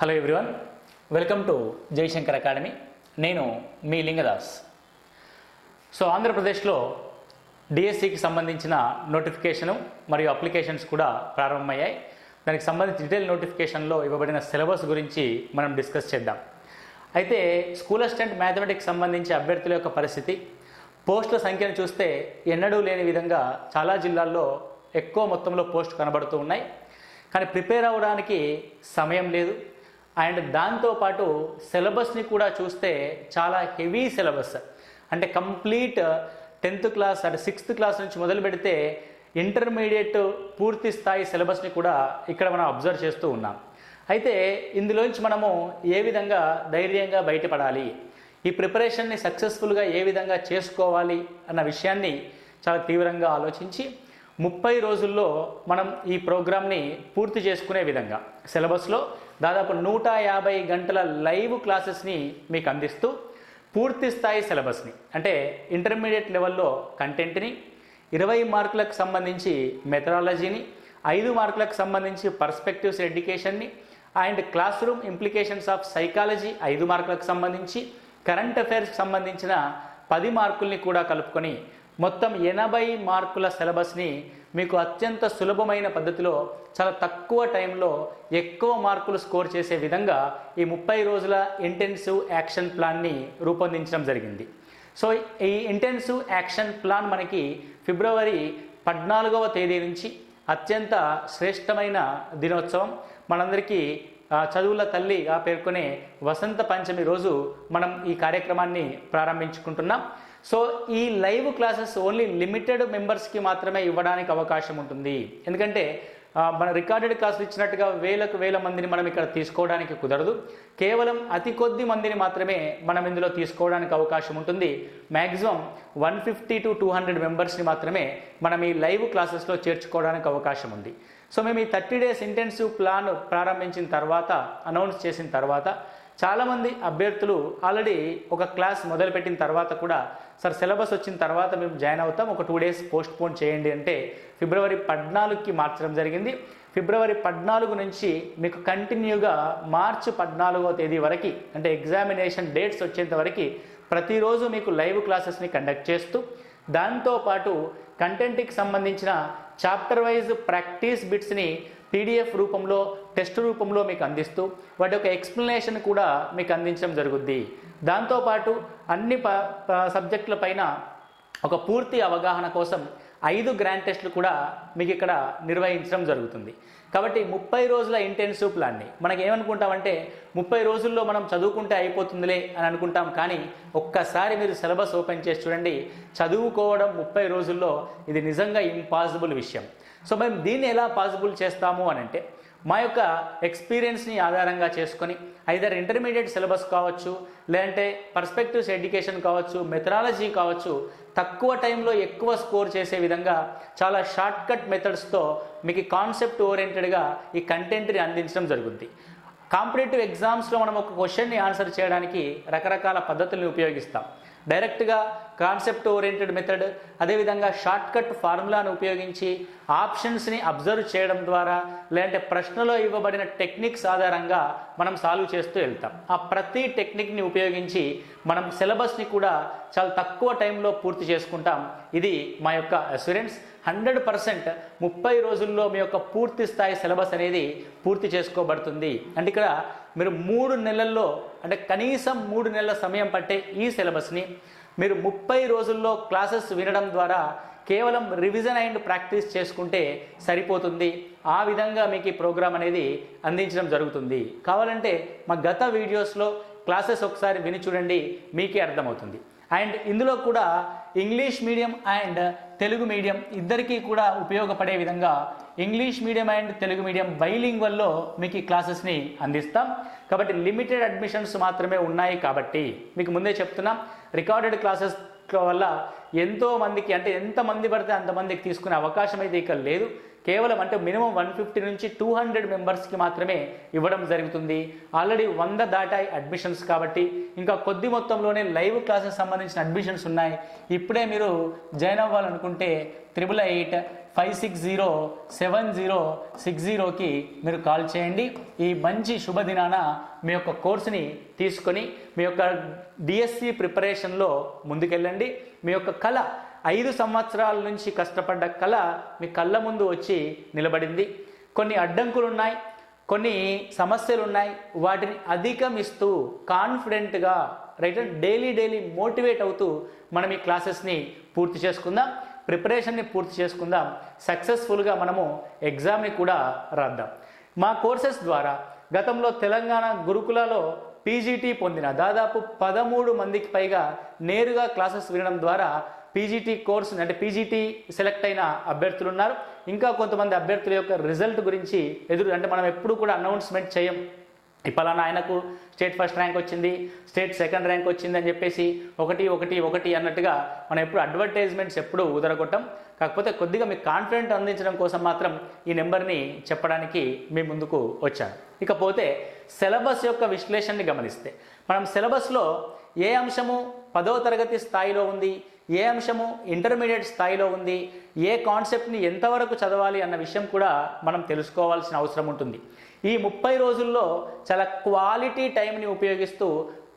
Hello everyone welcome to Jayashankar academy నేను మీ Lingadas so ఆంధ్రప్రదేశ్లో డిఎస్సికి సంబంధించిన నోటిఫికేషను మరియు అప్లికేషన్స్ కూడా ప్రారంభమయ్యాయి. దానికి సంబంధించి డీటెయిల్ నోటిఫికేషన్లో ఇవ్వబడిన సిలబస్ గురించి మనం డిస్కస్ చేద్దాం. అయితే స్కూల్ అసిస్టెంట్ మ్యాథమెటిక్స్ సంబంధించి అభ్యర్థుల యొక్క పరిస్థితి. పోస్టుల సంఖ్యను చూస్తే ఎన్నడూ లేని విధంగా చాలా జిల్లాల్లో ఎక్కువ మొత్తంలో పోస్ట్ కనబడుతూ ఉన్నాయి. కానీ ప్రిపేర్ అవ్వడానికి సమయం లేదు. అండ్ దాంతోపాటు సిలబస్ని కూడా చూస్తే చాలా హెవీ సిలబస్. అంటే కంప్లీట్ టెన్త్ క్లాస్ అంటే సిక్స్త్ క్లాస్ నుంచి మొదలు పెడితే ఇంటర్మీడియట్ పూర్తి స్థాయి సిలబస్ని కూడా ఇక్కడ మనం అబ్జర్వ్ చేస్తూ ఉన్నాం. అయితే ఇందులోంచి మనము ఏ విధంగా ధైర్యంగా బయటపడాలి? ఈ ప్రిపరేషన్ని సక్సెస్ఫుల్గా ఏ విధంగా చేసుకోవాలి? అన్న విషయాన్ని చాలా తీవ్రంగా ఆలోచించి ముప్పై రోజుల్లో మనం ఈ ప్రోగ్రామ్ని పూర్తి చేసుకునే విధంగా సిలబస్లో దాదాపు నూట యాభై గంటల లైవ్ క్లాసెస్ని మీకు అందిస్తూ పూర్తి స్థాయి సిలబస్ని అంటే ఇంటర్మీడియట్ లెవెల్లో కంటెంట్ని ఇరవై మార్కులకు సంబంధించి మెథడాలజీని ఐదు మార్కులకు సంబంధించి perspectives ఎడ్యుకేషన్ని and classroom implications of psychology ఐదు మార్కులకు సంబంధించి కరెంట్ అఫైర్స్కి సంబంధించిన పది మార్కుల్ని కూడా కలుపుకొని మొత్తం ఎనభై మార్కుల సిలబస్ని మీకు అత్యంత సులభమైన పద్ధతిలో చాలా తక్కువ టైంలో ఎక్కువ మార్కులు స్కోర్ చేసే విధంగా ఈ ముప్పై రోజుల ఇంటెన్సివ్ యాక్షన్ ప్లాన్ని రూపొందించడం జరిగింది. సో ఈ ఇంటెన్సివ్ యాక్షన్ ప్లాన్ మనకి ఫిబ్రవరి పద్నాలుగవ తేదీ నుంచి అత్యంత శ్రేష్టమైన దినోత్సవం. మనందరికీ చదువుల తల్లిగా పేర్కొనే వసంత పంచమి రోజు మనం ఈ కార్యక్రమాన్ని ప్రారంభించుకుంటున్నాం. సో ఈ లైవ్ క్లాసెస్ ఓన్లీ లిమిటెడ్ మెంబర్స్కి మాత్రమే ఇవ్వడానికి అవకాశం ఉంటుంది. ఎందుకంటే మన రికార్డెడ్ క్లాసులు ఇచ్చినట్టుగా వేలకు వేల మందిని మనం ఇక్కడ తీసుకోవడానికి కుదరదు. కేవలం అతి కొద్ది మందిని మాత్రమే మనం ఇందులో తీసుకోవడానికి అవకాశం ఉంటుంది. Maximum one fifty to two hundred మెంబర్స్ని మాత్రమే మనం ఈ లైవ్ క్లాసెస్లో చేర్చుకోవడానికి అవకాశం ఉంది. సో మేము ఈ థర్టీ డేస్ ఇంటెన్సివ్ ప్లాన్ ప్రారంభించిన తర్వాత అనౌన్స్ చేసిన తర్వాత చాలామంది అభ్యర్థులు ఆల్రెడీ ఒక క్లాస్ మొదలుపెట్టిన తర్వాత కూడా సార్ సిలబస్ వచ్చిన తర్వాత మేము జాయిన్ అవుతాం ఒక టూ డేస్ పోస్ట్ పోన్ చేయండి అంటే ఫిబ్రవరి పద్నాలుగుకి మార్చడం జరిగింది. ఫిబ్రవరి పద్నాలుగు నుంచి మీకు కంటిన్యూగా మార్చి పద్నాలుగో తేదీ వరకు అంటే ఎగ్జామినేషన్ డేట్స్ వచ్చేంత వరకు ప్రతిరోజు మీకు లైవ్ క్లాసెస్ని కండక్ట్ చేస్తూ దాంతోపాటు కంటెంట్కి సంబంధించిన చాప్టర్ వైజ్ ప్రాక్టీస్ బిట్స్ని పీడిఎఫ్ రూపంలో టెస్ట్ రూపంలో మీకు అందిస్తూ వాటి యొక్క ఎక్స్ప్లెనేషన్ కూడా మీకు అందించడం జరుగుద్ది. దాంతోపాటు అన్ని ప సబ్జెక్టుల పైన ఒక పూర్తి అవగాహన కోసం ఐదు గ్రాండ్ టెస్ట్లు కూడా మీకు ఇక్కడ నిర్వహించడం జరుగుతుంది. కాబట్టి ముప్పై రోజుల ఇంటెన్సివ్ ప్లాన్ని మనకి ఏమనుకుంటామంటే ముప్పై రోజుల్లో మనం చదువుకుంటే అయిపోతుందిలే అని అనుకుంటాం కానీ ఒక్కసారి మీరు సిలబస్ ఓపెన్ చేసి చూడండి చదువుకోవడం ముప్పై రోజుల్లో ఇది నిజంగా ఇంపాసిబుల్ విషయం. సో మేము దీన్ని ఎలా పాసిబుల్ చేస్తాము అని అంటే మా యొక్క ఎక్స్పీరియన్స్ని ఆధారంగా చేసుకొని ఐదర్ ఇంటర్మీడియట్ సిలబస్ కావచ్చు లేదంటే పర్స్పెక్టివ్స్ ఎడ్యుకేషన్ కావచ్చు మెథడాలజీ కావచ్చు తక్కువ టైంలో ఎక్కువ స్కోర్ చేసే విధంగా చాలా షార్ట్ కట్ మెథడ్స్తో మీకు కాన్సెప్ట్ ఓరియంటెడ్గా ఈ కంటెంట్ని అందించడం జరుగుతుంది కాంపిటేటివ్ ఎగ్జామ్స్లో మనం ఒక క్వశ్చన్ని ఆన్సర్ చేయడానికి రకరకాల పద్ధతుల్ని ఉపయోగిస్తాం. డైరెక్ట్గా కాన్సెప్ట్ ఓరియంటెడ్ మెథడ్ అదేవిధంగా షార్ట్ కట్ ఫార్ములాను ఉపయోగించి ఆప్షన్స్ని అబ్జర్వ్ చేయడం ద్వారా లేదంటే ప్రశ్నలో ఇవ్వబడిన టెక్నిక్స్ ఆధారంగా మనం సాల్వ్ చేస్తూ వెళ్తాం. ఆ ప్రతి టెక్నిక్ని ఉపయోగించి మనం సిలబస్ని కూడా చాలా తక్కువ టైంలో పూర్తి చేసుకుంటాం. ఇది మా యొక్క అస్యూరెన్స్. హండ్రెడ్ పర్సెంట్ ముప్పై రోజుల్లో మీ యొక్క పూర్తి స్థాయి సిలబస్ అనేది పూర్తి చేసుకోబడుతుంది. అంటే ఇక్కడ మీరు మూడు నెలల్లో అంటే కనీసం మూడు నెలల సమయం పట్టే ఈ సిలబస్ని మీరు ముప్పై రోజుల్లో క్లాసెస్ వినడం ద్వారా కేవలం రివిజన్ అండ్ ప్రాక్టీస్ చేసుకుంటే సరిపోతుంది. ఆ విధంగా మీకు ఈ ప్రోగ్రామ్ అనేది అందించడం జరుగుతుంది. కావాలంటే మా గత వీడియోస్లో క్లాసెస్ ఒకసారి విని చూడండి మీకే అర్థమవుతుంది. అండ్ ఇందులో కూడా English medium and Telugu medium ఇద్దరికీ కూడా ఉపయోగపడే విధంగా English medium and Telugu medium బైలింగ్వల్లో మీకు ఈ క్లాసెస్ని అందిస్తాం. కాబట్టి లిమిటెడ్ అడ్మిషన్స్ మాత్రమే ఉన్నాయి కాబట్టి మీకు ముందే చెప్తున్నాం రికార్డెడ్ క్లాసెస్ వల్ల ఎంతో మందికి అంటే ఎంత మంది పడితే అంతమందికి తీసుకునే అవకాశం అయితే ఇక లేదు. కేవలం అంటే మినిమం వన్ ఫిఫ్టీ నుంచి టూ హండ్రెడ్ మెంబర్స్కి మాత్రమే ఇవ్వడం జరుగుతుంది. ఆల్రెడీ వంద దాటాయి అడ్మిషన్స్ కాబట్టి ఇంకా కొద్ది మొత్తంలోనే లైవ్ క్లాసెస్ సంబంధించిన అడ్మిషన్స్ ఉన్నాయి. ఇప్పుడే మీరు జాయిన్ అవ్వాలనుకుంటే triple eight five six zero seven zero six జీరోకి మీరు కాల్ చేయండి. ఈ మంచి శుభదినాన మీ యొక్క కోర్సుని తీసుకొని మీ యొక్క డిఎస్సి ప్రిపరేషన్లో ముందుకెళ్ళండి. మీ యొక్క కళ ఐదు సంవత్సరాల నుంచి కష్టపడ్డ కళ మీ కళ్ళ ముందు వచ్చి నిలబడింది. కొన్ని అడ్డంకులు ఉన్నాయి కొన్ని సమస్యలు ఉన్నాయి వాటిని అధిగమిస్తూ కాన్ఫిడెంట్గా రైట్ డైలీ డైలీ మోటివేట్ అవుతూ మనం ఈ క్లాసెస్ని పూర్తి చేసుకుందాం. ప్రిపరేషన్ని పూర్తి చేసుకుందాం. సక్సెస్ఫుల్గా మనము ఎగ్జామ్ని కూడా రాద్దాం. మా కోర్సెస్ ద్వారా గతంలో తెలంగాణ గురుకులలో పీజీటీ పొందిన దాదాపు పదమూడు మందికి పైగా నేరుగా క్లాసెస్ వినడం ద్వారా పీజీటీ కోర్స్ అంటే పీజీటీ సెలెక్ట్ అయిన అభ్యర్థులు ఉన్నారు. ఇంకా కొంతమంది అభ్యర్థుల యొక్క రిజల్ట్ గురించి ఎదురు అంటే మనం ఎప్పుడు కూడా అనౌన్స్మెంట్ చేయం. ఈ పలానా ఆయనకు స్టేట్ ఫస్ట్ ర్యాంక్ వచ్చింది స్టేట్ సెకండ్ ర్యాంక్ వచ్చింది అని చెప్పేసి ఒకటి ఒకటి ఒకటి అన్నట్టుగా మనం ఎప్పుడు అడ్వర్టైజ్మెంట్స్ ఎప్పుడు ఉదరగొట్టం కాకపోతే కొద్దిగా మీకు కాన్ఫిడెంట్ అందించడం కోసం మాత్రం ఈ నెంబర్ని చెప్పడానికి మీ ముందుకు వచ్చాను. ఇకపోతే సిలబస్ యొక్క విశ్లేషణని గమనిస్తే మనం సిలబస్లో ఏ అంశము పదో తరగతి స్థాయిలో ఉంది ఏ అంశము ఇంటర్మీడియట్ స్థాయిలో ఉంది ఏ కాన్సెప్ట్ని ఎంతవరకు చదవాలి అన్న విషయం కూడా మనం తెలుసుకోవాల్సిన అవసరం ఉంటుంది. ఈ ముప్పై రోజుల్లో చాలా క్వాలిటీ టైంని ఉపయోగిస్తూ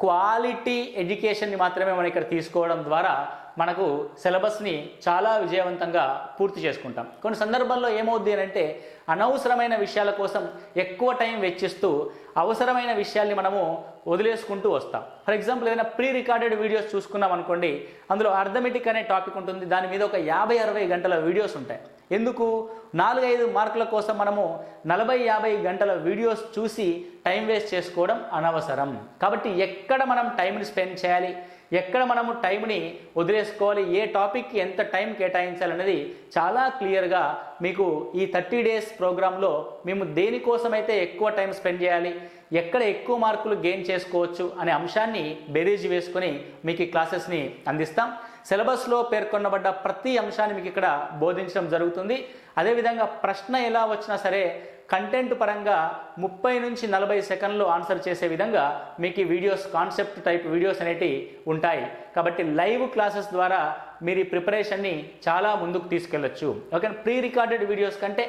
క్వాలిటీ ఎడ్యుకేషన్ని మాత్రమే మనం ఇక్కడ తీసుకోవడం ద్వారా మనకు సిలబస్ని చాలా విజయవంతంగా పూర్తి చేసుకుంటాం. కొన్ని సందర్భాల్లో ఏమవుద్ది అని అంటే అనవసరమైన విషయాల కోసం ఎక్కువ టైం వెచ్చిస్తూ అవసరమైన విషయాల్ని మనము వదిలేసుకుంటూ వస్తాం. ఫర్ ఎగ్జాంపుల్ ఏదైనా ప్రీ రికార్డెడ్ వీడియోస్ చూసుకున్నాం అనుకోండి అందులో అర్థమెటిక్ అనే టాపిక్ ఉంటుంది. దాని మీద ఒక యాభై అరవై గంటల వీడియోస్ ఉంటాయి. ఎందుకు? నాలుగైదు మార్కుల కోసం మనము నలభై యాభై గంటల వీడియోస్ చూసి టైం వేస్ట్ చేసుకోవడం అనవసరం. కాబట్టి ఎక్కడ మనం టైంని స్పెండ్ చేయాలి? ఎక్కడ మనము టైంని వదిలేసుకోవాలి ఏ టాపిక్కి ఎంత టైం కేటాయించాలనేది చాలా క్లియర్గా మీకు ఈ థర్టీ డేస్ ప్రోగ్రాంలో మేము దేనికోసమైతే ఎక్కువ టైం స్పెండ్ చేయాలి ఎక్కడ ఎక్కువ మార్కులు గెయిన్ చేసుకోవచ్చు అనే అంశాన్ని బేరీజ్ వేసుకొని మీకు ఈ క్లాసెస్ని అందిస్తాం. సిలబస్లో పేర్కొనబడ్డ ప్రతి అంశాన్ని మీకు ఇక్కడ బోధించడం జరుగుతుంది. అదేవిధంగా ప్రశ్న ఎలా వచ్చినా సరే కంటెంట్ పరంగా ముప్పై నుంచి నలభై సెకండ్లు ఆన్సర్ చేసే విధంగా మీకు ఈ వీడియోస్ కాన్సెప్ట్ టైప్ వీడియోస్ అనేటివి ఉంటాయి. కాబట్టి లైవ్ క్లాసెస్ ద్వారా మీరు ఈ ప్రిపరేషన్ని చాలా ముందుకు తీసుకెళ్ళొచ్చు. ఓకే ప్రీ రికార్డెడ్ వీడియోస్ కంటే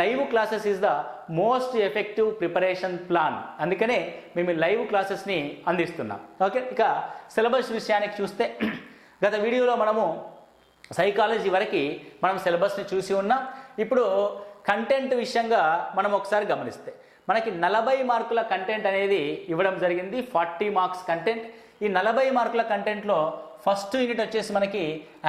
live classes is the most effective preparation plan అందుకనే మేము లైవ్ క్లాసెస్ని అందిస్తున్నాం. ఓకే ఇక సిలబస్ విషయానికి చూస్తే గత వీడియోలో మనము సైకాలజీ వరకు మనం సిలబస్ని చూసి ఉన్నాం. ఇప్పుడు కంటెంట్ విషయంగా మనం ఒకసారి గమనిస్తే మనకి నలభై మార్కుల కంటెంట్ అనేది ఇవ్వడం జరిగింది ఫార్టీ మార్క్స్ కంటెంట్ ఈ నలభై మార్కుల కంటెంట్లో ఫస్ట్ యూనిట్ వచ్చేసి మనకి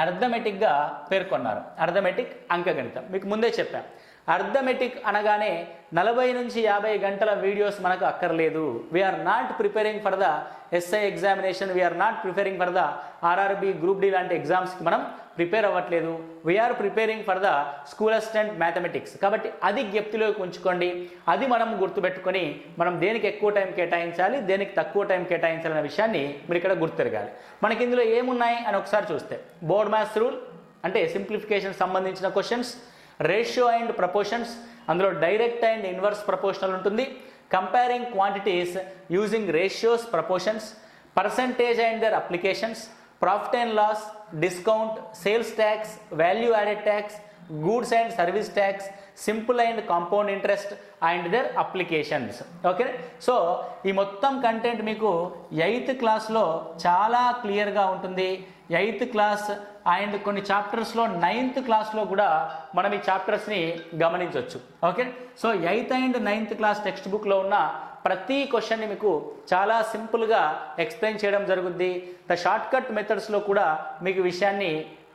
అర్థమెటిక్గా పేర్కొన్నారు. అర్థమెటిక్ అంకగణితం మీకు ముందే చెప్పాను అర్థమెటిక్ అనగానే నలభై నుంచి యాభై గంటల వీడియోస్ మనకు అక్కర్లేదు. We are not preparing for the SI examination we are not preparing for the RRB group D లాంటి ఎగ్జామ్స్కి మనం ప్రిపేర్ అవ్వట్లేదు. We are preparing for the school assistant mathematics కాబట్టి అది జ్ఞప్తిలోకి ఉంచుకోండి. అది మనం గుర్తుపెట్టుకొని మనం దేనికి ఎక్కువ టైం కేటాయించాలి దేనికి తక్కువ టైం కేటాయించాలనే విషయాన్ని మీరు ఇక్కడ గుర్తెరగాలి. మనకి ఇందులో ఏమున్నాయి అని ఒకసారి చూస్తే. బోర్డ్ మ్యాథ్స్ రూల్ అంటే సింప్లిఫికేషన్ సంబంధించిన క్వశ్చన్స్ రేషియో అండ్ ప్రపోర్షన్స్ అందులో డైరెక్ట్ అండ్ ఇన్వర్స్ ప్రపోర్షనల్ ఉంటుంది. Comparing quantities using ratios proportions percentage and their applications profit and loss discount sales tax value added tax goods and service tax simple and compound interest and their applications okay so ఈ మొత్తం content మీకు eighth క్లాస్లో చాలా క్లియర్గా ఉంటుంది. Eighth class and కొన్ని చాప్టర్స్లో ninth క్లాస్లో కూడా మనం ఈ చాప్టర్స్ని గమనించవచ్చు okay so eighth and ninth class text బుక్లో ఉన్న ప్రతి క్వశ్చన్ని మీకు చాలా సింపుల్గా ఎక్స్ప్లెయిన్ చేయడం జరుగుద్ది. ద షార్ట్ కట్ మెథడ్స్లో కూడా మీకు విషయాన్ని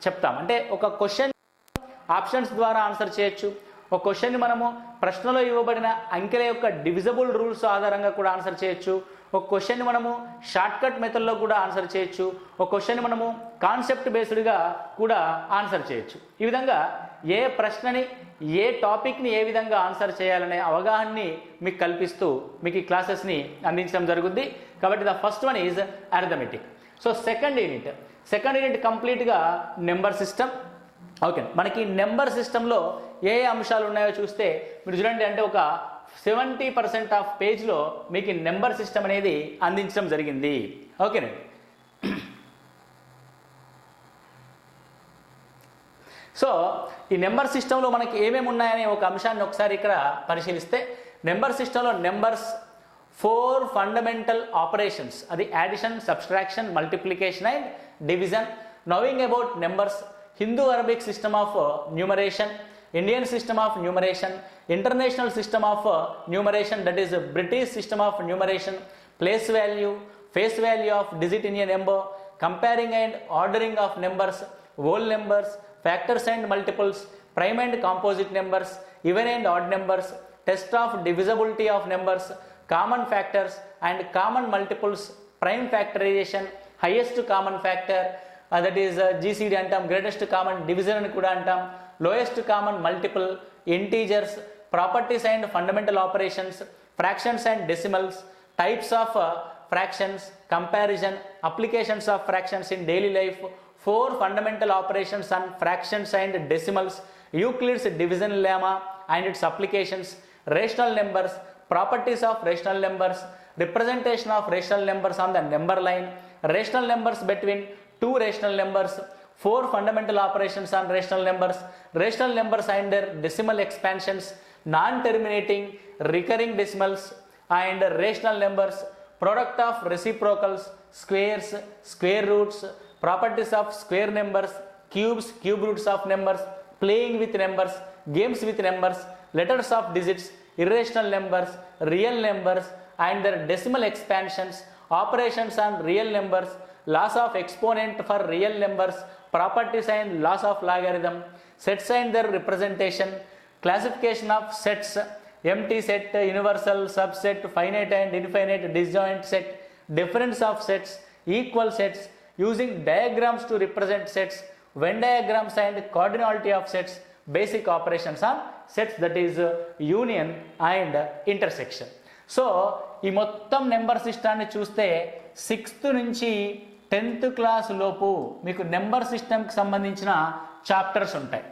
చెప్తాం. అంటే ఒక క్వశ్చన్ ఆప్షన్స్ ద్వారా ఆన్సర్ చేయొచ్చు. ఒక క్వశ్చన్ని మనము ప్రశ్నలో ఇవ్వబడిన అంకెల యొక్క డివిజబుల్ రూల్స్ ఆధారంగా కూడా ఆన్సర్ చేయొచ్చు. ఒక క్వశ్చన్ని మనము షార్ట్కట్ మెథడ్లో కూడా ఆన్సర్ చేయొచ్చు. ఒక క్వశ్చన్ని మనము కాన్సెప్ట్ బేస్డ్గా కూడా ఆన్సర్ చేయొచ్చు. ఈ విధంగా ఏ ప్రశ్నని ఏ టాపిక్ని ఏ విధంగా ఆన్సర్ చేయాలనే అవగాహనని మీకు కల్పిస్తూ మీకు ఈ క్లాసెస్ని అందించడం జరుగుద్ది. కాబట్టి the first one is arithmetic. So second unit. Second unit కంప్లీట్గా నెంబర్ సిస్టమ్. ఓకే. మనకి నెంబర్ సిస్టంలో ఏ ఏ అంశాలు ఉన్నాయో చూస్తే మీరు చూడండి అంటే ఒక సెవెంటీ పర్సెంట్ ఆఫ్ పేజ్లో మీకు నెంబర్ సిస్టమ్ అనేది అందించడం జరిగింది. ఓకేనండి సో ఈ నెంబర్ సిస్టంలో మనకి ఏమేమి ఉన్నాయనే ఒక అంశాన్ని ఒకసారి ఇక్కడ పరిశీలిస్తే నెంబర్ సిస్టంలో నెంబర్స్ ఫోర్ ఫండమెంటల్ ఆపరేషన్స్ అది addition subtraction multiplication and division knowing about numbers Hindu Arabic system of uh, numeration, Indian system of numeration, international system of uh, numeration that is British system of numeration, place value, face value of digit in a number, comparing and ordering of numbers, whole numbers, factors and multiples, prime and composite numbers, even and odd numbers, test of divisibility of numbers, common factors and common multiples, prime factorization, highest common factor, uh, that is uh, GCD అంటాం greatest common division అని కూడా అంటాం lowest common multiple, integers, properties and fundamental operations, fractions and decimals, types of uh, fractions, comparison, applications of fractions in daily life, four fundamental operations on fractions and decimals, Euclid's division lemma and its applications, rational numbers, properties of rational numbers, representation of rational numbers on the number line, rational numbers between two rational numbers, four fundamental operations on rational numbers, rational numbers and their decimal expansions, non-terminating recurring decimals and rational numbers, product of reciprocals, squares, square roots, properties of square numbers, cubes, cube roots of numbers, playing with numbers, games with numbers, letters of digits, irrational numbers, real numbers and their decimal expansions, operations on real numbers, laws of exponent for real numbers properties and laws of logarithm sets and their representation classification of sets empty set universal subset finite and infinite disjoint set difference of sets equal sets using diagrams to represent sets Venn diagrams and cardinality of sets basic operations on sets that is union and intersection so ఈ మొత్తం number సిస్టాన్ని చూస్తే sixth నుంచి tenth class లోపు మీకు number సిస్టమ్కి సంబంధించిన chapters ఉంటాయి.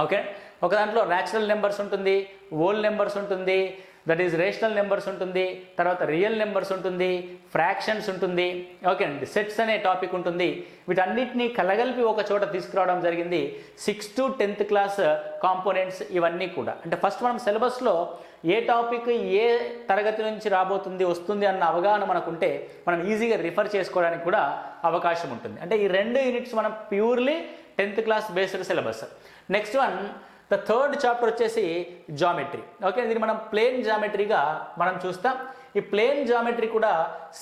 Okay? ఒక దాంట్లో న్యాచురల్ నెంబర్స్ ఉంటుంది ఓల్డ్ నెంబర్స్ ఉంటుంది దట్ ఈస్ రేషనల్ నెంబర్స్ ఉంటుంది తర్వాత రియల్ నెంబర్స్ ఉంటుంది ఫ్రాక్షన్స్ ఉంటుంది. ఓకే అండి సెట్స్ అనే టాపిక్ ఉంటుంది. వీటన్నిటిని కలగలిపి ఒక చోట తీసుకురావడం జరిగింది. Sixth to tenth class components ఇవన్నీ కూడా. అంటే ఫస్ట్ మనం సిలబస్లో ఏ టాపిక్ ఏ తరగతి నుంచి రాబోతుంది వస్తుంది అన్న అవగాహన మనకుంటే మనం ఈజీగా రిఫర్ చేసుకోవడానికి కూడా అవకాశం ఉంటుంది. అంటే ఈ రెండు యూనిట్స్ మనం purely tenth class based syllabus next one the third chapter వచ్చేసి జామెట్రీ ఓకే దీన్ని మనం ప్లేన్ జామెట్రీగా మనం చూస్తాం. ఈ ప్లేన్ జామెట్రీ కూడా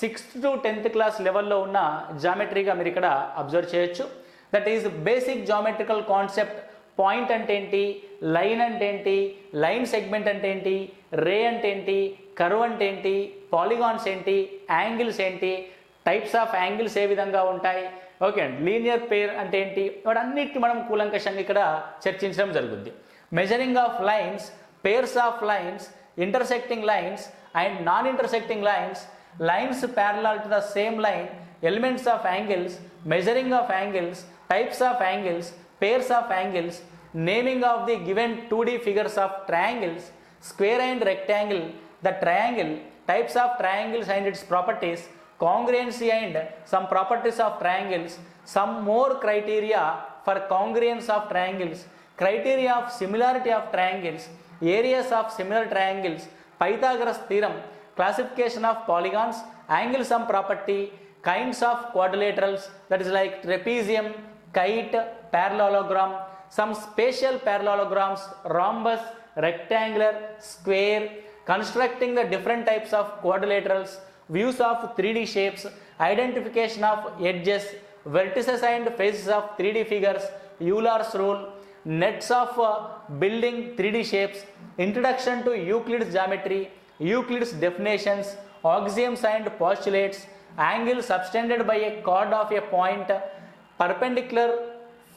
సిక్స్త్ టు టెన్త్ క్లాస్ లెవెల్లో ఉన్న జామెట్రీగా మీరు ఇక్కడ అబ్జర్వ్ చేయొచ్చు. That is basic geometrical concept point అంటే ఏంటి లైన్ అంటే ఏంటి లైన్ సెగ్మెంట్ అంటే ఏంటి రే అంటే ఏంటి కర్వ్ అంటే ఏంటి పాలిగాన్స్ ఏంటి యాంగిల్స్ ఏంటి టైప్స్ ఆఫ్ యాంగిల్స్ ఏ విధంగా ఉంటాయి ఓకే అండి. లీనియర్ పేర్ అంటే ఏంటి? వాటన్నిటిని మనం కూలంకషంగా ఇక్కడ చర్చించడం జరుగుద్ది. Measuring of lines pairs of lines intersecting lines and non intersecting lines lines parallel to the same line elements of angles measuring of angles types of angles pairs of angles naming of the given two D figures of triangles square and rectangle the triangle types of triangles and its properties congruency and some properties of triangles, some more criteria for congruence of triangles, criteria of similarity of triangles, areas of similar triangles, Pythagoras theorem, classification of polygons, angle sum property, kinds of quadrilaterals that is like trapezium, kite, parallelogram, some spatial parallelograms, rhombus, rectangular, square, constructing the different types of quadrilaterals, views of 3D shapes, identification of edges, vertices and faces of 3D figures, Euler's rule, nets of uh, building 3D shapes, introduction to Euclid's geometry, Euclid's definitions, axioms and postulates, angle subtended by a chord of a point, perpendicular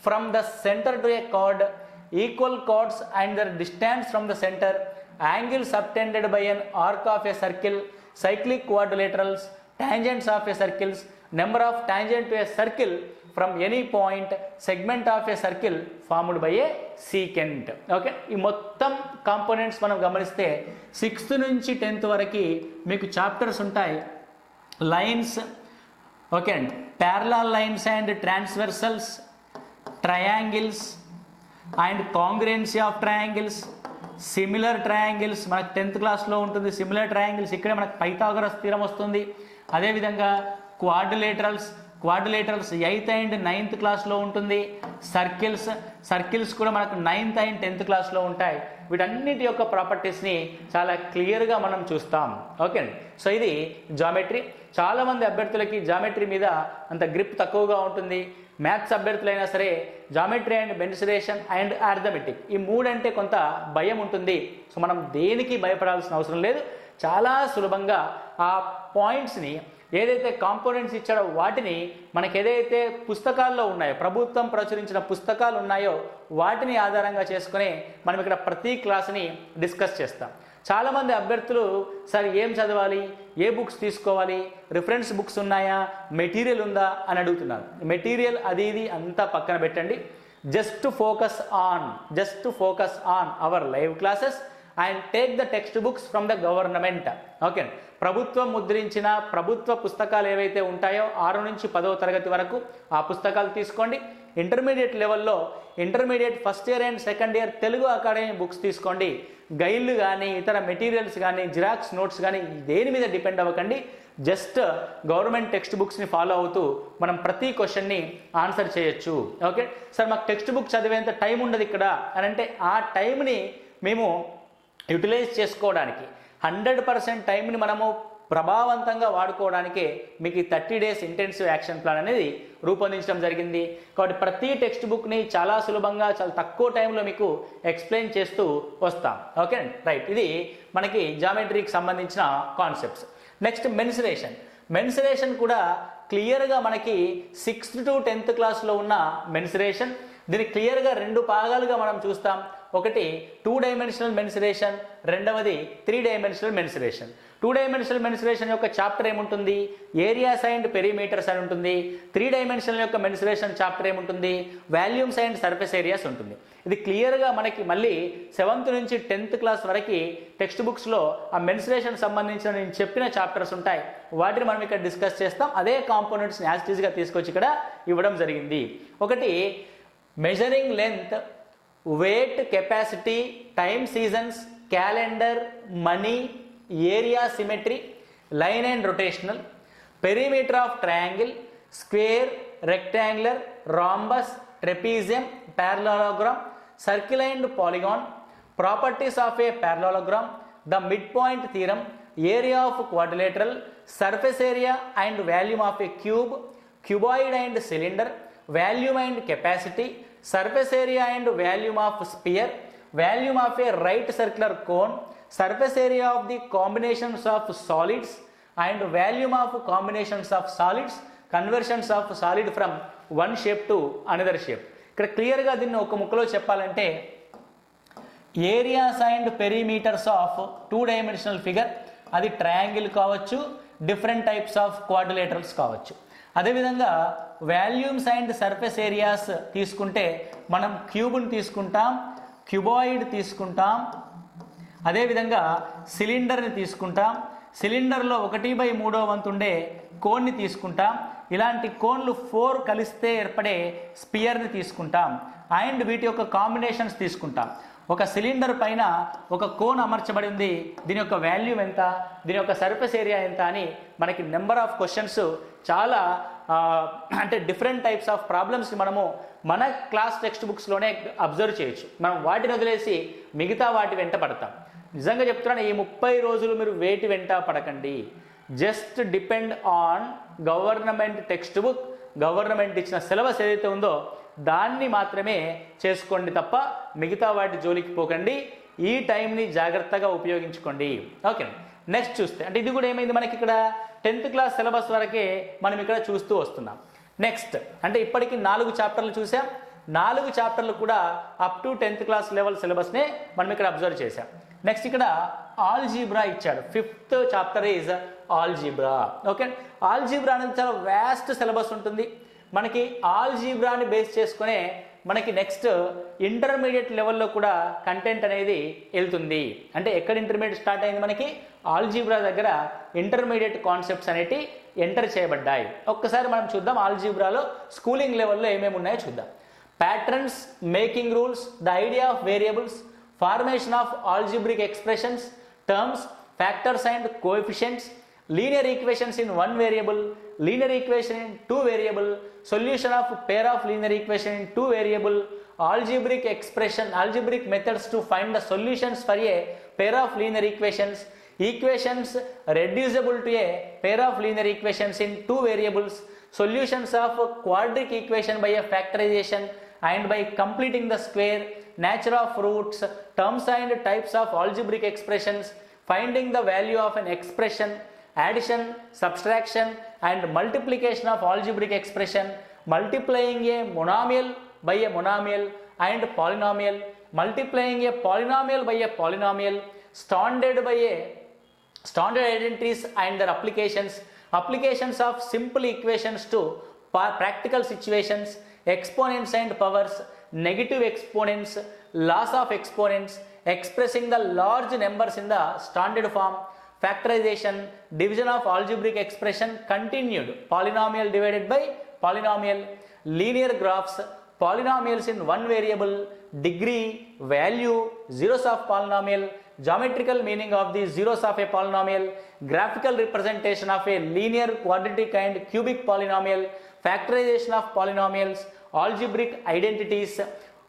from the center to a chord, equal chords and their distance from the center, angle subtended by an arc of a circle, cyclic quadrilaterals tangents of a circles number of tangent to a circle from any point segment of a circle formed by a secant okay ఈ మొత్తం components మనం గమనిస్తే sixth నుంచి tenth వరకు మీకు chapters ఉంటాయి. Lines okay and parallel lines and transversals triangles and congruency of triangles similar triangles మనకు tenth క్లాస్లో ఉంటుంది. సిమిలర్ ట్రయాంగిల్స్ ఇక్కడే మనకు పైథాగరస్ స్థిరం వస్తుంది. అదేవిధంగా quadrilaterals quadrilaterals eighth and ninth క్లాస్లో ఉంటుంది. సర్కిల్స్ సర్కిల్స్ కూడా మనకు నైన్త్ అండ్ టెన్త్ క్లాస్లో ఉంటాయి. వీటన్నిటి యొక్క ప్రాపర్టీస్ని చాలా క్లియర్గా మనం చూస్తాం. ఓకే అండి. సో ఇది జామెట్రీ. చాలామంది అభ్యర్థులకి జామెట్రీ మీద అంత గ్రిప్ తక్కువగా ఉంటుంది. మ్యాథ్స్ అభ్యర్థులైనా సరే geometry and mensuration and arithmetic ఈ మూడంటే కొంత భయం ఉంటుంది. సో మనం దేనికి భయపడాల్సిన అవసరం లేదు. చాలా సులభంగా ఆ పాయింట్స్ని ఏదైతే కాంపోనెంట్స్ ఇచ్చాడో వాటిని మనకి ఏదైతే పుస్తకాల్లో ఉన్నాయో ప్రభుత్వం ప్రచురించిన పుస్తకాలు ఉన్నాయో వాటిని ఆధారంగా చేసుకుని మనం ఇక్కడ ప్రతి క్లాస్ని డిస్కస్ చేస్తాం. చాలామంది అభ్యర్థులు సార్ ఏం చదవాలి? ఏ బుక్స్ తీసుకోవాలి? రిఫరెన్స్ బుక్స్ ఉన్నాయా? మెటీరియల్ ఉందా? అని అడుగుతున్నారు. మెటీరియల్ అది ఇది అంతా పక్కన పెట్టండి. Just focus on just focus on our live classes. And take the text books from the government okay ప్రభుత్వం ముద్రించిన ప్రభుత్వ పుస్తకాలు ఏవైతే ఉంటాయో ఆరు నుంచి పదవ తరగతి వరకు ఆ పుస్తకాలు తీసుకోండి. ఇంటర్మీడియట్ లెవెల్లో intermediate first year and second year Telugu academy books తీసుకోండి. గైడ్లు కానీ ఇతర మెటీరియల్స్ కానీ జిరాక్స్ నోట్స్ కానీ దేని మీద డిపెండ్ అవ్వకండి. జస్ట్ గవర్నమెంట్ టెక్స్ట్ బుక్స్ని ఫాలో అవుతూ మనం ప్రతి క్వశ్చన్ని ఆన్సర్ చేయొచ్చు. ఓకే సార్ మాకు టెక్స్ట్ బుక్ చదివేంత టైం ఉండదు ఇక్కడ. అని అంటే ఆ టైంని మేము యూటిలైజ్ చేసుకోవడానికి హండ్రెడ్ పర్సెంట్ టైంని మనము ప్రభావవంతంగా వాడుకోవడానికే మీకు ఈ thirty days intensive action plan అనేది రూపొందించడం జరిగింది. కాబట్టి ప్రతి టెక్స్ట్ బుక్ని చాలా సులభంగా చాలా తక్కువ టైంలో మీకు ఎక్స్ప్లెయిన్ చేస్తూ వస్తాం. Okay right. ఇది మనకి జామెట్రీకి సంబంధించిన కాన్సెప్ట్స్. Next mensuration. మెన్సురేషన్ కూడా క్లియర్గా మనకి సిక్స్త్ టు టెన్త్ క్లాస్లో ఉన్న మెన్సరేషన్. దీన్ని క్లియర్గా రెండు భాగాలుగా మనం చూస్తాం. ఒకటి టూ డైమెన్షనల్ మెన్సరేషన్ రెండవది three dimensional mensuration. Two dimensional mensuration యొక్క చాప్టర్ ఏముంటుంది? ఏరియాస్ అండ్ పెరిమీటర్స్ అని ఉంటుంది. త్రీ డైమెన్షనల్ యొక్క మెన్సరేషన్ చాప్టర్ ఏముంటుంది? వాల్యూమ్స్ అండ్ సర్ఫేస్ ఏరియాస్ ఉంటుంది. ఇది క్లియర్గా మనకి మళ్ళీ సెవెంత్ నుంచి టెన్త్ క్లాస్ వరకు టెక్స్ట్ బుక్స్లో ఆ మెన్సురేషన్ సంబంధించిన నేను చెప్పిన చాప్టర్స్ ఉంటాయి. వాటిని మనం ఇక్కడ డిస్కస్ చేస్తాం. అదే కాంపోనెంట్స్ని యాజిటీజ్గా తీసుకొచ్చి ఇక్కడ ఇవ్వడం జరిగింది. ఒకటి measuring length weight capacity time seasons calendar money area symmetry line and rotational perimeter of triangle square rectangular rhombus trapezium parallelogram circular polygon, properties of a parallelogram, the midpoint theorem, area of quadrilateral, surface area and volume of a cube, cuboid and cylinder, volume and capacity, surface area and volume of sphere, volume of a right circular cone, surface area of the combinations of solids and volume of combinations of solids, conversions of solid from one shape to another shape. ఇక్కడ క్లియర్గా దీన్ని ఒక ముక్కలో చెప్పాలంటే areas and perimeters of two dimensional figure అది triangle కావచ్చు different types of quadrilaterals కావచ్చు. అదేవిధంగా వాల్యూమ్స్ అండ్ సర్ఫేస్ ఏరియాస్ తీసుకుంటే మనం క్యూబ్ని తీసుకుంటాం క్యూబాయిడ్ తీసుకుంటాం అదేవిధంగా సిలిండర్ని తీసుకుంటాం సిలిండర్లో ఒకటి బై మూడో వంతుండే కోన్ని తీసుకుంటాం. ఇలాంటి కోన్లు ఫోర్ కలిస్తే ఏర్పడే స్పియర్ని తీసుకుంటాం. అండ్ వీటి యొక్క కాంబినేషన్స్ తీసుకుంటాం. ఒక సిలిండర్ పైన ఒక కోన్ అమర్చబడి ఉంది. దీని యొక్క వాల్యూమ్ ఎంత? దీని యొక్క సర్ఫేస్ ఏరియా ఎంత అని మనకి నెంబర్ ఆఫ్ క్వశ్చన్స్ చాలా అంటే డిఫరెంట్ టైప్స్ ఆఫ్ ప్రాబ్లమ్స్ని మనము మన క్లాస్ టెక్స్ట్ బుక్స్లోనే అబ్జర్వ్ చేయొచ్చు. మనం వాటిని వదిలేసి మిగతా వాటి వెంట పడతాం. నిజంగా చెప్తున్నాను ఈ ముప్పై రోజులు మీరు వేటి వెంట పడకండి. Just depend on government text book government ఇచ్చిన సిలబస్ ఏదైతే ఉందో దాన్ని మాత్రమే చేసుకోండి తప్ప మిగతా వాటి జోలికి పోకండి. ఈ టైంని జాగ్రత్తగా ఉపయోగించుకోండి. ఓకే నెక్స్ట్ చూస్తే అంటే ఇది కూడా ఏమైంది మనకి ఇక్కడ? టెన్త్ క్లాస్ సిలబస్ వరకే మనం ఇక్కడ చూస్తూ వస్తున్నాం. నెక్స్ట్ అంటే ఇప్పటికి నాలుగు చాప్టర్లు చూసాం. నాలుగు చాప్టర్లు కూడా up to tenth class level సిలబస్నే మనం ఇక్కడ అబ్జర్వ్ చేసాం నెక్స్ట్ ఇక్కడ ఆల్జీబ్రా ఇచ్చాడు. Fifth chapter is algebra okay algebra అనేది చాలా వ్యాస్ట్ సిలబస్ ఉంటుంది. మనకి ఆల్జీబ్రాని బేస్ చేసుకునే మనకి నెక్స్ట్ ఇంటర్మీడియట్ లెవెల్లో కూడా కంటెంట్ అనేది వెళ్తుంది. అంటే ఎక్కడ ఇంటర్మీడియట్ స్టార్ట్ అయింది మనకి? ఆల్జీబ్రా దగ్గర ఇంటర్మీడియట్ కాన్సెప్ట్స్ అనేటి ఎంటర్ చేయబడ్డాయి. ఒక్కసారి మనం చూద్దాం ఆల్జీబ్రాలో స్కూలింగ్ లెవెల్లో ఏమేమి ఉన్నాయో చూద్దాం. Patterns, making rules, the idea of variables, formation of algebraic expressions, terms, factors and coefficients, linear equations in one variable, linear equation in two variable, solution of pair of linear equation in two variable, algebraic expression, algebraic methods to find the solutions for a pair of linear equations, equations reducible to a pair of linear equations in two variables, solutions of quadratic equation by a factorization and by completing the square, nature of roots, terms and types of algebraic expressions, finding the value of an expression, addition, subtraction and multiplication of algebraic expression, multiplying a monomial by a monomial and polynomial, multiplying a polynomial by a polynomial, standard by a standard identities and their applications, applications of simple equations to practical situations, exponents and powers, negative exponents, loss of exponents, expressing the large numbers in the standard form, factorization, division of algebraic expression continued, polynomial divided by polynomial, linear graphs, polynomials in one variable, degree, value, zeros of polynomial, geometrical meaning of the zeros of a polynomial, graphical representation of a linear, quadratic and cubic polynomial, factorization of polynomials algebraic identities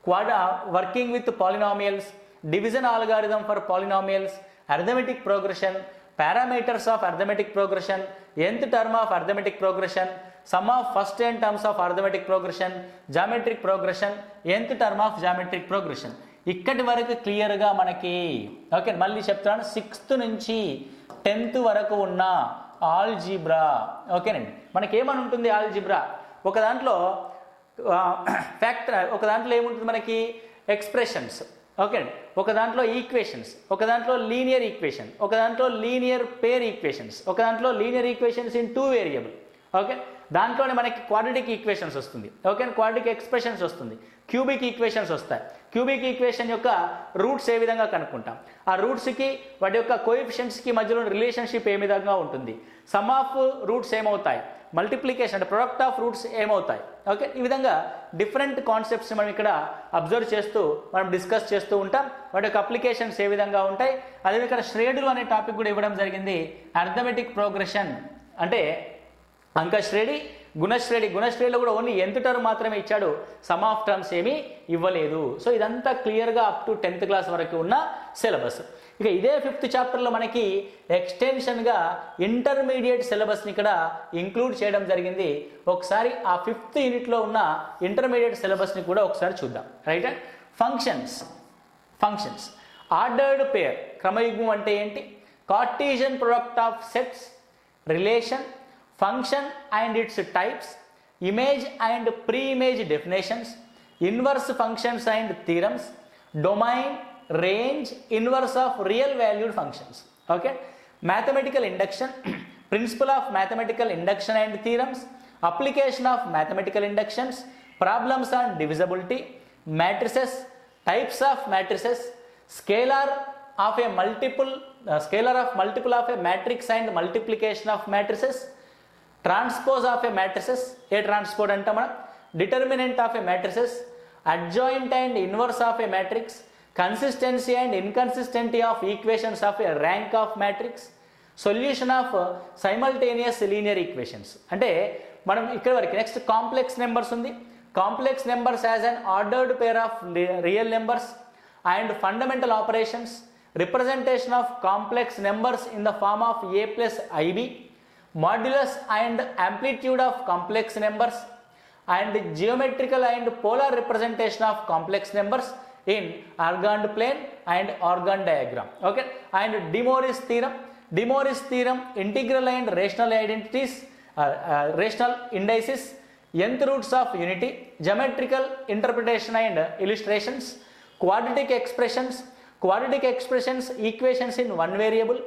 quad working with polynomials division algorithm for polynomials arithmetic progression parameters of arithmetic progression nth term of arithmetic progression sum of first n terms of arithmetic progression geometric progression nth term of geometric progression ఇక్కడి వరకు క్లియర్గా మనకి okay మళ్ళీ చెప్తాను sixth నుంచి tenth వరకు ఉన్న algebra. ఓకేనండి. మనకి ఏమని ఉంటుంది ఆల్జీబ్రా? ఒక దాంట్లో ఫ్యాక్టర్ ఒక దాంట్లో ఏముంటుంది మనకి? ఎక్స్ప్రెషన్స్. ఓకే అండి ఒక దాంట్లో ఈక్వేషన్స్. ఒక దాంట్లో లీనియర్ ఈక్వేషన్. ఒక దాంట్లో లీనియర్ పేర్ ఈక్వేషన్స్. ఒక దాంట్లో linear equations in two variable. Okay? దాంట్లోనే మనకి క్వాడ్రటిక్ ఈక్వేషన్స్ వస్తుంది. ఓకే క్వాడ్రటిక్ ఎక్స్ప్రెషన్స్ వస్తుంది. క్యూబిక్ ఈక్వేషన్స్ వస్తాయి. క్యూబిక్ ఈక్వేషన్ యొక్క రూట్స్ ఏ విధంగా కనుక్కుంటాం? ఆ రూట్స్కి వాటి యొక్క కోఎఫిషియన్స్కి మధ్యలో రిలేషన్షిప్ ఏ విధంగా ఉంటుంది? సమ్ ఆఫ్ రూట్స్ ఏమవుతాయి? మల్టిప్లికేషన్ అంటే ప్రొడక్ట్ ఆఫ్ రూట్స్ ఏమవుతాయి? ఓకే ఈ విధంగా డిఫరెంట్ కాన్సెప్ట్స్ మనం ఇక్కడ అబ్జర్వ్ చేస్తూ మనం డిస్కస్ చేస్తూ ఉంటాం. వాటి యొక్క అప్లికేషన్స్ ఏ విధంగా ఉంటాయి? అదే ఇక్కడ శ్రేణులు అనే టాపిక్ కూడా ఇవ్వడం జరిగింది. అర్థమెటిక్ ప్రోగ్రెషన్ అంటే అంకశ్రేణి గుణశ్రేణి గుణశ్రేణిలో కూడా ఓన్లీ ఎంత టర్మ్ మాత్రమే ఇచ్చాడు. సమ్ ఆఫ్ టర్మ్స్ ఏమీ ఇవ్వలేదు. సో ఇదంతా క్లియర్గా అప్ టు టెన్త్ క్లాస్ వరకు ఉన్న సిలబస్ ఇక ఇదే ఫిఫ్త్ చాప్టర్లో మనకి ఎక్స్టెన్షన్గా ఇంటర్మీడియట్ సిలబస్ని ఇక్కడ ఇంక్లూడ్ చేయడం జరిగింది. ఒకసారి ఆ ఫిఫ్త్ యూనిట్లో ఉన్న ఇంటర్మీడియట్ సిలబస్ని కూడా ఒకసారి చూద్దాం. Right functions functions ordered pair క్రమయుగ్మం అంటే ఏంటి? Cartesian product of sets relation function and its types, image and pre-image definitions, inverse functions and theorems, domain, range, inverse of real valued functions. Okay. Mathematical induction, principle of mathematical induction and theorems, application of mathematical inductions, problems on divisibility, matrices, types of matrices, scalar of a multiple, uh, scalar of multiple of a matrix and multiplication of matrices, transpose of a matrices A transpose అంటే మనం determinant of a matrices adjoint and inverse of a matrix consistency and inconsistency of equations of a rank of matrix solution of simultaneous linear equations అంటే మనం ఇక్కడ వరకు next complex numbers ఉంది. Complex numbers as an ordered pair of real numbers and fundamental operations representation of complex numbers in the form of a plus ib modulus and amplitude of complex numbers and geometrical and polar representation of complex numbers in Argand plane and Argand diagram. Okay, and De Moivre's theorem, De Moivre's theorem, integral and rational identities, uh, uh, rational indices, nth roots of unity, geometrical interpretation and illustrations, quadratic expressions, quadratic expressions, equations in one variable,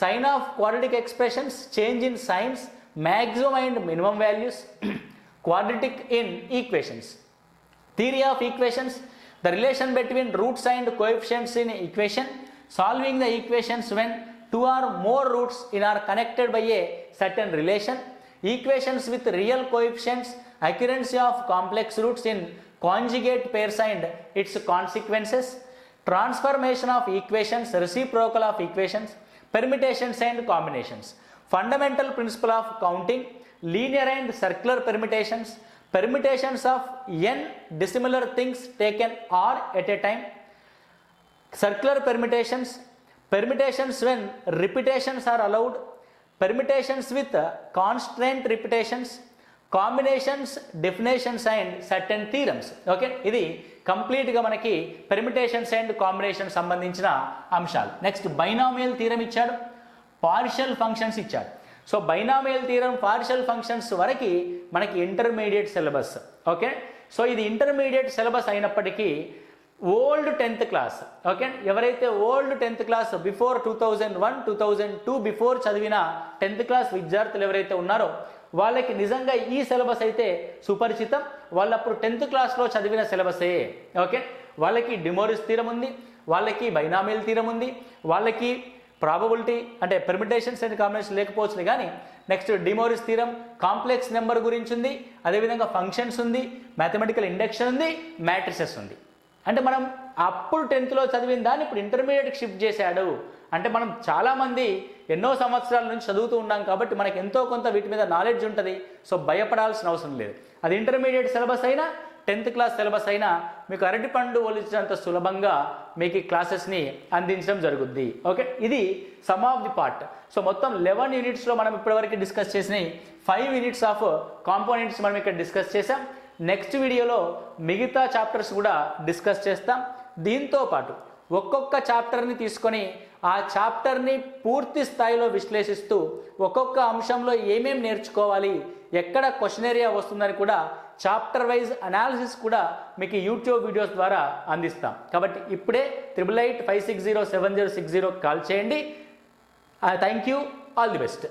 sign of quadratic expressions, change in signs, maximum and minimum values, quadratic in equations. Theory of equations, the relation between roots and coefficients in equation, solving the equations when two or more roots in are connected by a certain relation, equations with real coefficients, occurrence of complex roots in conjugate pairs and its consequences, transformation of equations, reciprocal of equations, permutations and combinations, fundamental principle of counting, linear and circular permutations, permutations of n dissimilar things taken r at a time, circular permutations, permutations when repetitions are allowed, permutations with uh, constraint repetitions, combinations definitions and certain theorems. Okay? ఇది కంప్లీట్గా మనకి permutations and combination సంబంధించిన అంశాలు. Next binomial theorem ఇచ్చాడు. Partial functions ఇచ్చాడు. So binomial theorem partial functions వరకు మనకి intermediate syllabus. Okay? So ఇది ఇంటర్మీడియట్ సిలబస్ అయినప్పటికీ ఓల్డ్ టెన్త్ క్లాస్. ఓకే? ఎవరైతే old tenth class before two thousand one two thousand two before చదివిన tenth class విద్యార్థులు ఎవరైతే ఉన్నారో వాళ్ళకి నిజంగా ఈ సిలబస్ అయితే సుపరిచితం. వాళ్ళప్పుడు టెన్త్ క్లాస్లో చదివిన సిలబసే. ఓకే? వాళ్ళకి డిమోరిస్ తీరం ఉంది. వాళ్ళకి బైనామిల్ తీరం ఉంది. వాళ్ళకి ప్రాబబిలిటీ అంటే పెర్మిటేషన్స్ అండ్ కాంబినేషన్ లేకపోవచ్చు కానీ next De Moivre's theorem complex number గురించి ఉంది. అదేవిధంగా ఫంక్షన్స్ ఉంది. మ్యాథమెటికల్ ఇండక్షన్ ఉంది. మ్యాట్రిసెస్ ఉంది. అంటే మనం అప్పుడు టెన్త్లో చదివిన దాన్ని ఇప్పుడు ఇంటర్మీడియట్కి షిఫ్ట్ చేశాడు. అంటే మనం చాలామంది ఎన్నో సంవత్సరాల నుంచి చదువుతూ ఉన్నాం కాబట్టి మనకు ఎంతో కొంత వీటి మీద నాలెడ్జ్ ఉంటుంది. సో భయపడాల్సిన అవసరం లేదు. అది ఇంటర్మీడియట్ సిలబస్ అయినా టెన్త్ క్లాస్ సిలబస్ అయినా మీకు అరటిపండు ఒలిచినంత సులభంగా మీకు ఈ క్లాసెస్ని అందించడం జరుగుద్ది. ఓకే? ఇది sum of the part. So మొత్తం లెవెన్ యూనిట్స్లో మనం ఇప్పటివరకు డిస్కస్ చేసిన ఫైవ్ యూనిట్స్ ఆఫ్ కాంపోనెంట్స్ మనం ఇక్కడ డిస్కస్ చేసాం నెక్స్ట్ వీడియోలో మిగతా చాప్టర్స్ కూడా డిస్కస్ చేస్తాం. దీంతో పాటు ఒక్కొక్క చాప్టర్ని తీసుకొని ఆ చాప్టర్ని పూర్తి స్థాయిలో విశ్లేషిస్తూ ఒక్కొక్క అంశంలో ఏమేమి నేర్చుకోవాలి ఎక్కడ క్వశ్చన్ ఏరియా వస్తుందని కూడా చాప్టర్ వైజ్ అనాలిసిస్ కూడా మీకు యూట్యూబ్ వీడియోస్ ద్వారా అందిస్తాం. కాబట్టి ఇప్పుడే triple eight five six zero seven zero six zero call చేయండి. Thank you all the best